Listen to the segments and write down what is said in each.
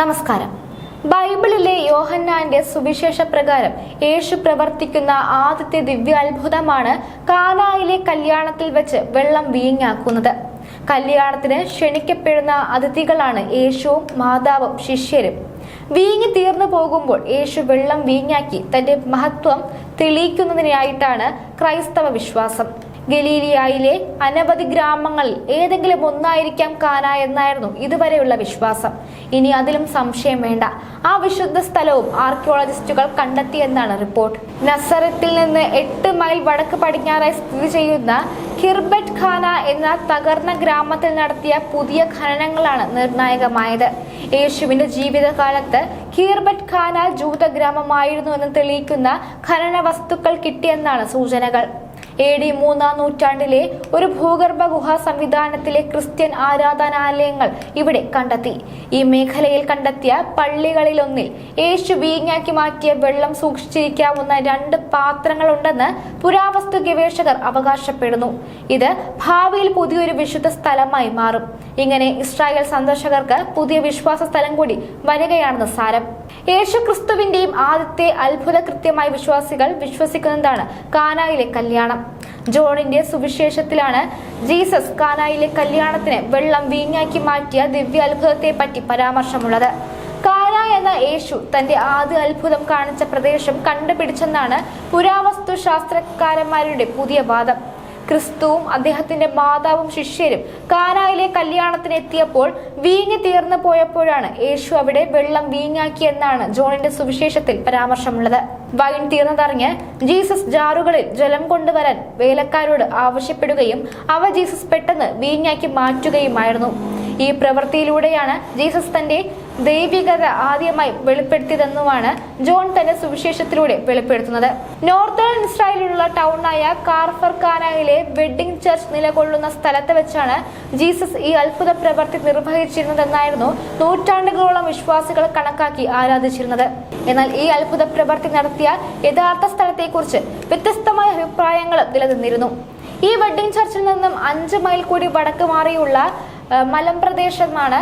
നമസ്കാരം. ബൈബിളിലെ യോഹന്നാന്റെ സുവിശേഷ പ്രകാരം യേശു പ്രവർത്തിക്കുന്ന ആദ്യത്തെ ദിവ്യാത്ഭുതമാണ് കാനായിലെ കല്യാണത്തിൽ വെച്ച് വെള്ളം വീഞ്ഞാക്കുന്നത്. കല്യാണത്തിന് ക്ഷണിക്കപ്പെടുന്ന അതിഥികളാണ് യേശുവും മാതാവും ശിഷ്യരും. വീഞ്ഞു തീർന്നു പോകുമ്പോൾ യേശു വെള്ളം വീഞ്ഞാക്കി തന്റെ മഹത്വം തെളിയിക്കുന്നതിനായിട്ടാണ് ക്രൈസ്തവ വിശ്വാസം. ഗലീലിയായിലെ അനവധി ഗ്രാമങ്ങൾ ഏതെങ്കിലും ഒന്നായിരിക്കാം കാന എന്നായിരുന്നു ഇതുവരെയുള്ള വിശ്വാസം. ഇനി അതിലും സംശയം വേണ്ട. ആ വിശുദ്ധ സ്ഥലവും ആർക്കിയോളജിസ്റ്റുകൾ കണ്ടെത്തിയെന്നാണ് റിപ്പോർട്ട്. നസറത്തിൽ നിന്ന് എട്ട് മൈൽ വടക്ക് പടിഞ്ഞാറായി സ്ഥിതി ചെയ്യുന്ന ഹിർബറ്റ് ഖാന എന്ന തകർന്ന ഗ്രാമത്തിൽ നടത്തിയ പുതിയ ഖനനങ്ങളാണ് നിർണായകമായത്. യേശുവിന്റെ ജീവിതകാലത്ത് ഖീർബറ്റ് ഖാന ജൂതഗ്രാമമായിരുന്നു ഗ്രാമമായിരുന്നുവെന്ന് തെളിയിക്കുന്ന ഖനന വസ്തുക്കൾ കിട്ടിയെന്നാണ് സൂചനകൾ. എ ഡി മൂന്നാം നൂറ്റാണ്ടിലെ ഒരു ഭൂഗർഭ ഗുഹാ സംവിധാനത്തിലെ ക്രിസ്ത്യൻ ആരാധനാലയങ്ങൾ ഇവിടെ കണ്ടെത്തി. ഈ മേഖലയിൽ കണ്ടെത്തിയ പള്ളികളിലൊന്നിൽ യേശു വീഞ്ഞാക്കി മാറ്റിയ വെള്ളം സൂക്ഷിച്ചിരിക്കാവുന്ന രണ്ട് പാത്രങ്ങളുണ്ടെന്ന് പുരാവസ്തു ഗവേഷകർ അവകാശപ്പെടുന്നു. ഇത് ഭാവിയിൽ പുതിയൊരു വിശുദ്ധ സ്ഥലമായി മാറും. ഇങ്ങനെ ഇസ്രായേൽ സന്ദർശകർക്ക് പുതിയ വിശ്വാസ സ്ഥലം കൂടി വരികയാണെന്ന് സാരം. യേശു ക്രിസ്തുവിന്റെയും ആദ്യത്തെ അത്ഭുത കൃത്യമായി വിശ്വാസികൾ വിശ്വസിക്കുന്നതാണ് കാനായിലെ കല്യാണം. ജോണിന്റെ സുവിശേഷത്തിലാണ് ജീസസ് കാനായിലെ കല്യാണത്തിന് വെള്ളം വീഞ്ഞാക്കി മാറ്റിയ ദിവ്യ അത്ഭുതത്തെ പറ്റി പരാമർശമുള്ളത്. കാന എന്ന യേശു തന്റെ ആദ്യ അത്ഭുതം കാണിച്ച പ്രദേശം കണ്ടുപിടിച്ചെന്നാണ് പുരാവസ്തു ശാസ്ത്രക്കാരന്മാരുടെ പുതിയ വാദം. ക്രിസ്തുവും അദ്ദേഹത്തിന്റെ മാതാവും ശിഷ്യരും കാനായിലെ കല്യാണത്തിന് എത്തിയപ്പോൾ വീങ്ങി തീർന്നു പോയപ്പോഴാണ് യേശു അവിടെ വെള്ളം വീങ്ങാക്കിയെന്നാണ് ജോണിന്റെ സുവിശേഷത്തിൽ പരാമർശമുള്ളത്. വൈൻ തീർന്നതറിഞ്ഞ് ജീസസ് ജാറുകളിൽ ജലം കൊണ്ടുവരാൻ വേലക്കാരോട് ആവശ്യപ്പെടുകയും അവ ജീസസ് പെട്ടെന്ന് വീഞ്ഞാക്കി മാറ്റുകയുമായിരുന്നു. ഈ പ്രവൃത്തിയിലൂടെയാണ് ജീസസ് തന്റെ ദൈവികത ആദ്യമായി വെളിപ്പെടുത്തിയതെന്നുമാണ് ജോൺ തന്റെ സുവിശേഷത്തിലൂടെ വെളിപ്പെടുത്തുന്നത്. നോർത്തേൺ ഇസ്രായേലിലുള്ള ടൗണായ കാർഫർ കാനായിലെ വെഡിംഗ് ചർച്ച് നിലകൊള്ളുന്ന സ്ഥലത്ത് വെച്ചാണ് ജീസസ് ഈ അത്ഭുത പ്രവൃത്തി നിർവഹിച്ചിരുന്നതെന്നായിരുന്നു നൂറ്റാണ്ടുകളോളം വിശ്വാസികൾ കണക്കാക്കി ആരാധിച്ചിരുന്നത്. എന്നാൽ ഈ അത്ഭുത പ്രവൃത്തി നടത്തിയ യഥാർത്ഥ സ്ഥലത്തെക്കുറിച്ച് വ്യത്യസ്തമായ അഭിപ്രായങ്ങൾ നിലനിന്നിരുന്നു. ഈ വെഡിംഗ് ചർച്ചിൽ നിന്നും അഞ്ച് മൈൽ കൂടി വടക്ക് മാറിയുള്ള മലമ്പ്രദേശമാണ്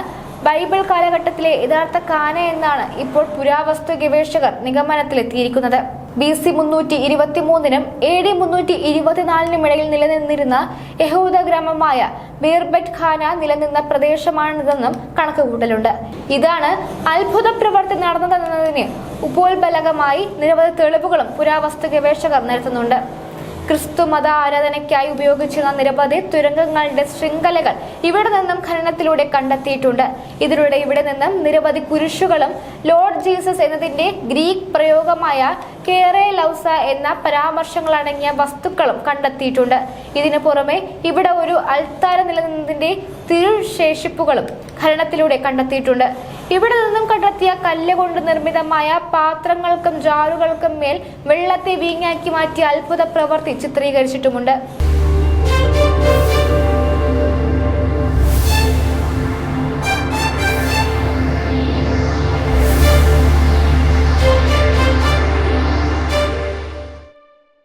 ബൈബിൾ കാലഘട്ടത്തിലെ യഥാർത്ഥ കാന എന്നാണ് ഇപ്പോൾ പുരാവസ്തു ഗവേഷകർ നിഗമനത്തിലെത്തിയിരിക്കുന്നത്. ബി സി മുന്നൂറ്റി ഇരുപത്തി മൂന്നിനും എ ഡി മുന്നൂറ്റി ഇരുപത്തിനാലിനും ഇടയിൽ നിലനിന്നിരുന്ന യഹൂദ ഗ്രാമമായ ബീർബറ്റ് ഖാന നിലനിന്ന പ്രദേശമാണിതെന്നും കണക്കുകൂട്ടലുണ്ട്. ഇതാണ് അത്ഭുത പ്രവർത്തി നടന്നതെന്നതിന് ഉപോത്ബലകമായി നിരവധി തെളിവുകളും പുരാവസ്തു ഗവേഷകർ നിരത്തുന്നുണ്ട്. ക്രിസ്തു മത ആരാധനയ്ക്കായി ഉപയോഗിച്ചിരുന്ന നിരവധി തുരങ്കങ്ങളുടെ ശൃംഖലകൾ ഇവിടെ നിന്നും ഖനനത്തിലൂടെ കണ്ടെത്തിയിട്ടുണ്ട്. ഇതിലൂടെ ഇവിടെ നിന്നും നിരവധി കുരിശുകളും ലോർഡ് ജീസസ് എന്നതിന്റെ ഗ്രീക്ക് പ്രയോഗമായ കേറെ ലൗസ എന്ന പരാമർശങ്ങൾ അടങ്ങിയ വസ്തുക്കളും കണ്ടെത്തിയിട്ടുണ്ട്. ഇതിനു പുറമെ ഇവിടെ ഒരു അൽത്താര നിലനിന്നതിന്റെ തിരുശേഷിപ്പുകളും ഖനനത്തിലൂടെ കണ്ടെത്തിയിട്ടുണ്ട്. ഇവിടെ നിന്നും കണ്ടെത്തിയ കല്ല് കൊണ്ട് നിർമ്മിതമായ പാത്രങ്ങൾക്കും ജാറുകൾക്കും മേൽ വെള്ളത്തെ വീഞ്ഞാക്കി മാറ്റിയ അത്ഭുത പ്രവൃത്തി ചിത്രീകരിച്ചിട്ടുമുണ്ട്.